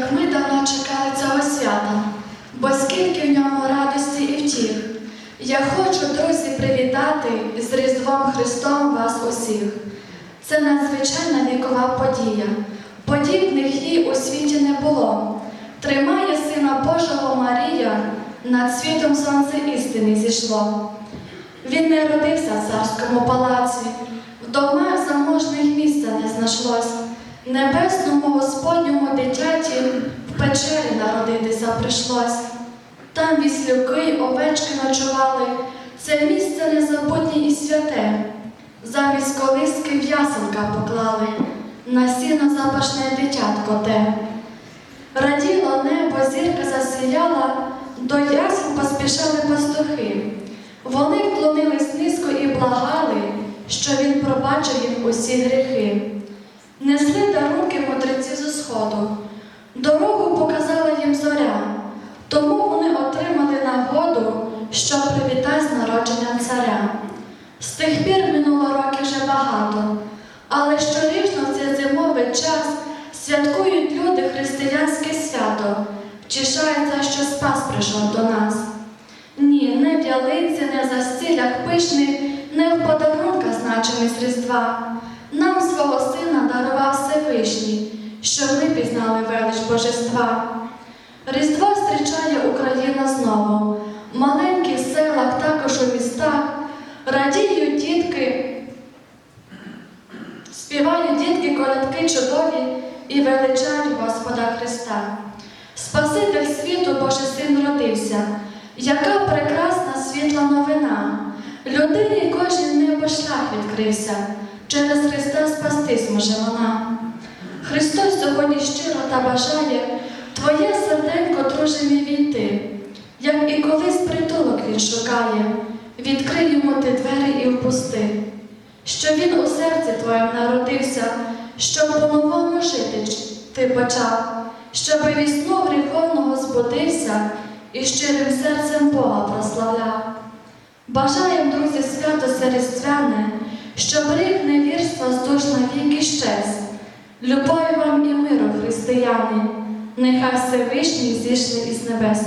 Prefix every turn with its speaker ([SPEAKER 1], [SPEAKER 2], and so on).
[SPEAKER 1] як ми давно чекали цього свята, бо скільки в ньому радості і втіх. Я хочу, друзі, привітати з Різдвом Христом вас усіх. Це надзвичайна вікова подія. Подібних їй у світі не було. Тримає Сина Божого Марія, над світом сонце істини зійшло. Він не родився в царському палаці, в домах заможних місця не знайшлось. Небесному Господньому дитяті в печері народитися прийшлось. Там віслюки й овечки ночували, це місце незабутнє і святе. Замість колиски в'ясенка поклали, на сіно запашне дитятко те. Раділо небо, зірка засіяла, до ясен поспішали пастухи. Вони вклонились низько і благали, що він пробачив їм усі гріхи. Час святкують люди християнське свято, втішаються, що спас прийшов до нас. Ні, не в ялинці, не в застілях пишних, не в подарунках значимість Різдва. Нам свого сина дарував Всевишній, щоб ми пізнали велич Божества. Різдво зустрічає Україна знову, в маленьких селах, також у містах, радіють дітки, співають дітки колядки чудові і величають Господа Христа. Спаситель світу Божий син родився, яка прекрасна світла новина. Людині кожен небо шлях відкрився, через Христа спастись може вона. Христос сьогодні щиро та бажає Твоє серденько, друже мій війти, як і колись притулок він шукає, відкрий йому ти двері і впусти, що він у серці твоєму народився, щоб по-новому жити ти почав, щоб вісну гріховного збудився і щирим серцем Бога прославляв. Бажаєм, друзі, свято це різдвяне, щоб рік невірства здуж навік іщез. Любові вам і миру, християни, нехай Всевишній зійшли із небес.